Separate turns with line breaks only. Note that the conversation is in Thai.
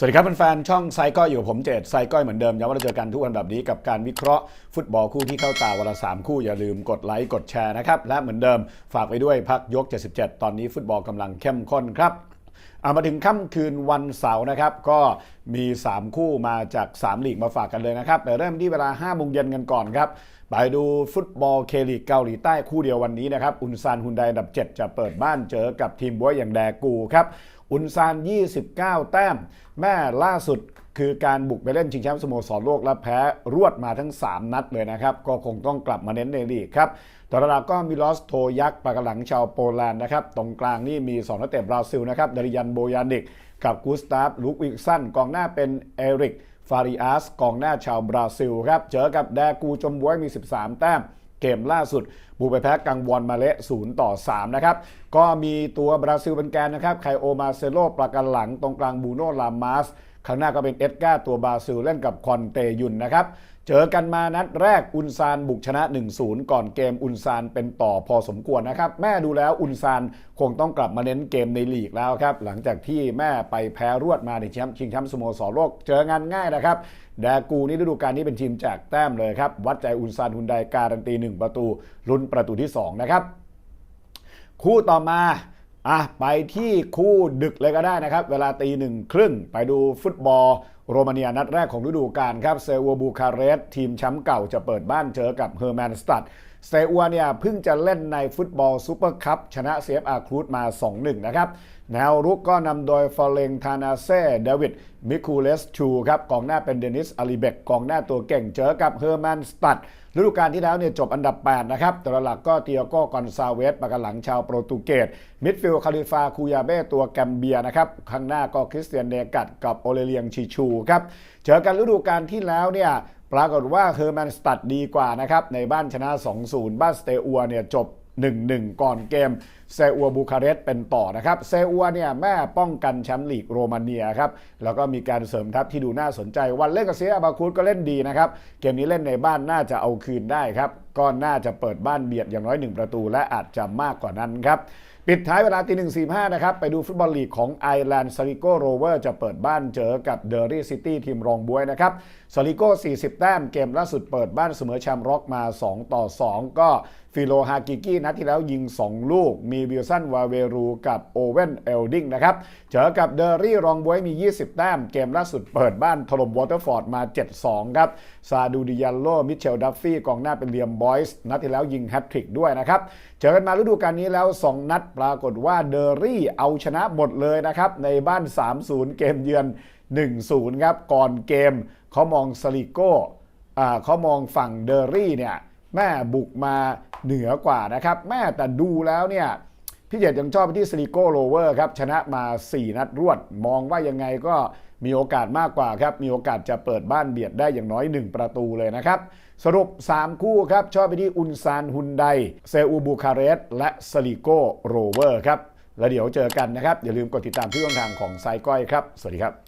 สวัสดีครับแฟนๆช่องไซก้อยอยู่ผมเจตไซก้อยเหมือนเดิมย้ำว่าเราเจอกันทุกวันแบบนี้กับการวิเคราะห์ฟุตบอลคู่ที่เข้าตาวันละสามคู่อย่าลืมกดไลค์กดแชร์นะครับ และเหมือนเดิมฝากไปด้วยพักยก 77 ตอนนี้ฟุตบอลกำลังเข้มข้นครับเอามาถึงค่ำคืนวันเสาร์นะครับ ก็มี 3 คู่มาจาก 3 ลีกมาฝากกันเลยนะครับแต่เริ่มที่เวลา5โมงเย็นกันก่อนครับไปดูฟุตบอลเคลีกเกาหลีใต้คู่เดียววันนี้นะครับอุนซานฮุนไดอันดับ 7 จะเปิดบ้านเจอกับทีมบัวอย่างแดกูครับ อุนซาน 29 แต้ม แม่ล่าสุดคือการบุกไปเล่นชิงแชมป์สโมสรโลกและแพ้รวดมาทั้ง 3 นัดเลยนะครับ ก็คงต้องกลับมาเน้นในลีกครับตอนราก็มีลอสโทยักปากหลังชาวโปแลนด์นะครับ ตรงกลางนี่มี 2 นักเตะบราซิลนะครับดาริยันโบยานิก กับกูสตาฟลูกวิกสันกองหน้าเป็นเอริกฟาริอัสกองหน้าชาวบราซิลครับ เจอกับแดกูจมบวยมี 13 แต้ม เกมล่าสุด บุกไปแพ้กังวอนมาเละ0ต่อ3นะครับก็มีตัวบราซิลเป็นแกนนะครับไคโอมาเซโลปรากันหลังตรงกลางบูโนลามาสข้างหน้าก็เป็นเอ็ดการ์ตัวบราซิลเล่นกับคอนเตยุนนะครับเจอกันมานัดแรกอุนซานบุกชนะ 1-0 ก่อนเกมอุนซานเป็นต่อพอสมควรนะครับ แม่ดูแล้วอุนซานคงต้องกลับมาเน้นเกมในลีกแล้วครับ หลังจากที่แม่ไปแพ้รวดมาในแชมป์ชิงแชมป์สโมสรโลก เจองานง่ายนะครับแดกูนี่ฤดูกาลนี้เป็นทีมแจกแต้มเลยครับ วัดใจอุนซานฮุนไดการันตี 1 ประตูลุ้นประตูที่ 2 นะครับ คู่ต่อมาอะไปที่คู่ดึกเลยก็ได้นะครับ เวลาตีหนึ่งครึ่งไปดูฟุตบอลโรมาเนียนัดแรกของฤดูกาลครับเซวัวบูคาเรสต์ทีมแชมป์เก่าจะเปิดบ้านเจอกับเฮอร์แมนสตัด เซอัวเนี่ยเพิ่งจะเล่นในฟุตบอลซูเปอร์คัพชนะเซฟอาครูดมา 2-1 นะครับ แนวรุกก็นำโดยฟอเลงทานาเซ่เดวิดมิคูเลสชูครับกองหน้าเป็นเดนิสอาลีเบกกองหน้าตัวเก่งเจอกับเฮอร์แมนสตัดฤดูกาลที่แล้วเนี่ยจบอันดับ 8 นะครับตัวหลักก็เตียโก้กอนซาเวสปากหลังชาวโปรตุเกสมิดฟิลด์คาลิฟาคูยาเบ้ตัวแกมเบียนะครับข้างหน้าก็คริสเตียนเดกัดกับโอเลเลียงชิชูครับเจอกันฤดูกาลที่แล้วเนี่ย ปรากฏว่าเฮอร์แมนสตัดดีกว่านะครับ ในบ้านชนะ 2-0 บ้านสเตอัวเนี่ยจบ 1-1 ก่อนเกมเซอัวบูคาเรสต์เป็นต่อนะครับ เซอัวเนี่ยแม่ป้องกันแชมป์ลีกโรมาเนียครับ แล้วก็มีการเสริมทัพที่ดูน่าสนใจ วันเล่นกับเซียอาบาคูดก็เล่นดีนะครับ เกมนี้เล่นในบ้านน่าจะเอาคืนได้ครับ ก็น่าจะเปิดบ้านเบียดอย่างน้อย 1 ประตู และอาจจะมากกว่านั้นครับ ปิดท้ายเวลาตีหนึ่งสี่ห้านะครับ ไปดูฟุตบอลลีกของไอร์แลนด์ซาริโกโรเวอร์จะเปิดบ้านเจอกับเดอรี่ซิตี้ทีมรองบวยนะครับซาริโก40 แต้มเกมล่าสุดเปิดบ้านเสมอแชมป์ร็อกมา 2 ต่อ 2 ก็ฟิโลฮากิกี้นัดที่แล้วยิง 2 ลูก มีวิลสันวาเวรูกับโอเวนเอลดิงนะครับ เจอกับเดอรี่รองบวยมี 20 แต้ม เกมล่าสุดเปิดบ้านถล่มวอเตอร์ฟอร์ดมา 7-2 ครับ ซาดูดิยันโล มิเชลดัฟฟี่กองหน้าเป็นเลียมบอยส์นัดที่แล้วยิงแฮตทริกด้วยนะครับ เจอกันมาฤดูกาลนี้แล้ว 2 นัดปรากฏว่าเดอรี่เอาชนะหมดเลยนะครับ ในบ้าน 3-0 เกมเยือน 1-0 ครับ ก่อนเกมเขามองสลิโก้เขามองฝั่งเดอรี่เนี่ยแม่บุกมาเหนือกว่านะครับ แม่แต่ดูแล้วเนี่ย พี่เจดยังชอบไปที่สลิโก้โรเวอร์ครับชนะมา 4 นัดรวด มองว่ายังไงก็มีโอกาสมากกว่าครับ มีโอกาสจะเปิดบ้านเบียดได้อย่างน้อย 1 ประตูเลยนะครับ สรุป 3 คู่ครับ ชอบไปที่อุนซานฮุนไดเซอูบูคาเรสต์และสลิโก้โรเวอร์ครับ แล้วเดี๋ยวเจอกันนะครับ อย่าลืมกดติดตามที่ช่องทางของไซก้อยครับ สวัสดีครับ